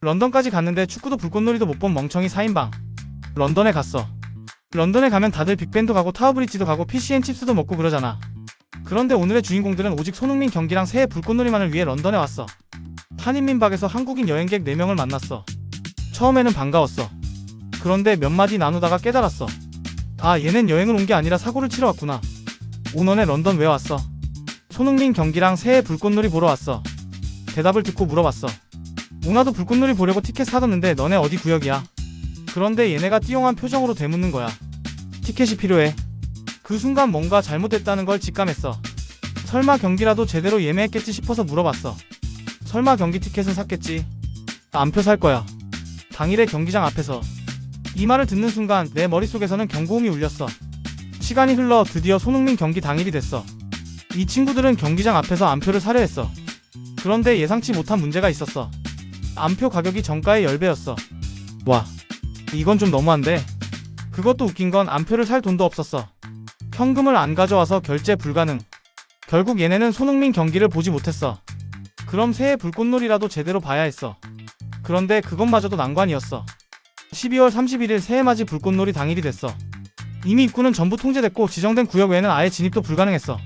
런던까지 갔는데 축구도 불꽃놀이도 못 본 멍청이 4인방. 런던에 갔어. 런던에 가면 다들 빅벤도 가고 타워브리지도 가고 피시앤칩스도 먹고 그러잖아. 그런데 오늘의 주인공들은 오직 손흥민 경기랑 새해 불꽃놀이만을 위해 런던에 왔어. 한인민박에서 한국인 여행객 4명을 만났어. 처음에는 반가웠어. 그런데 몇 마디 나누다가 깨달았어. 아, 얘는 여행을 온 게 아니라 사고를 치러 왔구나. 오너네 런던 왜 왔어? 손흥민 경기랑 새해 불꽃놀이 보러 왔어. 대답을 듣고 물어봤어. 오나도 불꽃놀이 보려고 티켓 사뒀는데 너네 어디 구역이야? 그런데 얘네가 띠용한 표정으로 되묻는 거야. 티켓이 필요해. 그 순간 뭔가 잘못됐다는 걸 직감했어. 설마 경기라도 제대로 예매했겠지 싶어서 물어봤어. 설마 경기 티켓은 샀겠지? 안표 살 거야. 당일에 경기장 앞에서. 이 말을 듣는 순간 내 머릿속에서는 경고음이 울렸어. 시간이 흘러 드디어 손흥민 경기 당일이 됐어. 이 친구들은 경기장 앞에서 안표를 사려 했어. 그런데 예상치 못한 문제가 있었어. 안표 가격이 정가의 10배였어. 와, 이건 좀 너무한데? 그것도 웃긴 건 안표를 살 돈도 없었어. 현금을 안 가져와서 결제 불가능. 결국 얘네는 손흥민 경기를 보지 못했어. 그럼 새해 불꽃놀이라도 제대로 봐야 했어. 그런데 그것마저도 난관이었어. 12월 31일 새해맞이 불꽃놀이 당일이 됐어. 이미 입구는 전부 통제됐고 지정된 구역 외에는 아예 진입도 불가능했어.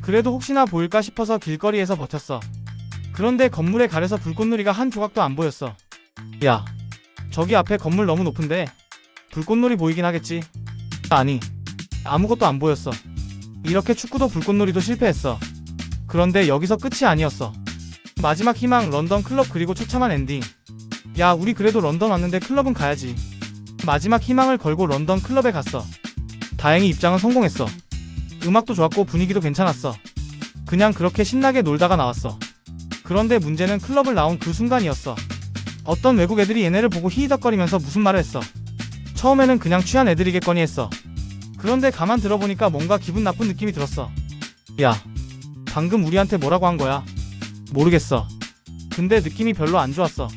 그래도 혹시나 보일까 싶어서 길거리에서 버텼어. 그런데 건물에 가려서 불꽃놀이가 한 조각도 안 보였어. 야, 저기 앞에 건물 너무 높은데 불꽃놀이 보이긴 하겠지. 아니, 아무것도 안 보였어. 이렇게 축구도 불꽃놀이도 실패했어. 그런데 여기서 끝이 아니었어. 마지막 희망 런던 클럽 그리고 처참한 엔딩. 야, 우리 그래도 런던 왔는데 클럽은 가야지. 마지막 희망을 걸고 런던 클럽에 갔어. 다행히 입장은 성공했어. 음악도 좋았고 분위기도 괜찮았어. 그냥 그렇게 신나게 놀다가 나왔어. 그런데 문제는 클럽을 나온 그 순간이었어. 어떤 외국 애들이 얘네를 보고 히히덕거리면서 무슨 말을 했어. 처음에는 그냥 취한 애들이겠거니 했어. 그런데 가만 들어보니까 뭔가 기분 나쁜 느낌이 들었어. 야, 방금 우리한테 뭐라고 한 거야? 모르겠어. 근데 느낌이 별로 안 좋았어.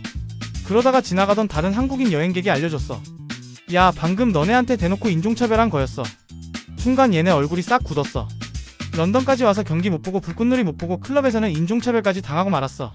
그러다가 지나가던 다른 한국인 여행객이 알려줬어. 야, 방금 너네한테 대놓고 인종차별한 거였어. 순간 얘네 얼굴이 싹 굳었어. 런던까지 와서 경기 못 보고 불꽃놀이 못 보고 클럽에서는 인종차별까지 당하고 말았어.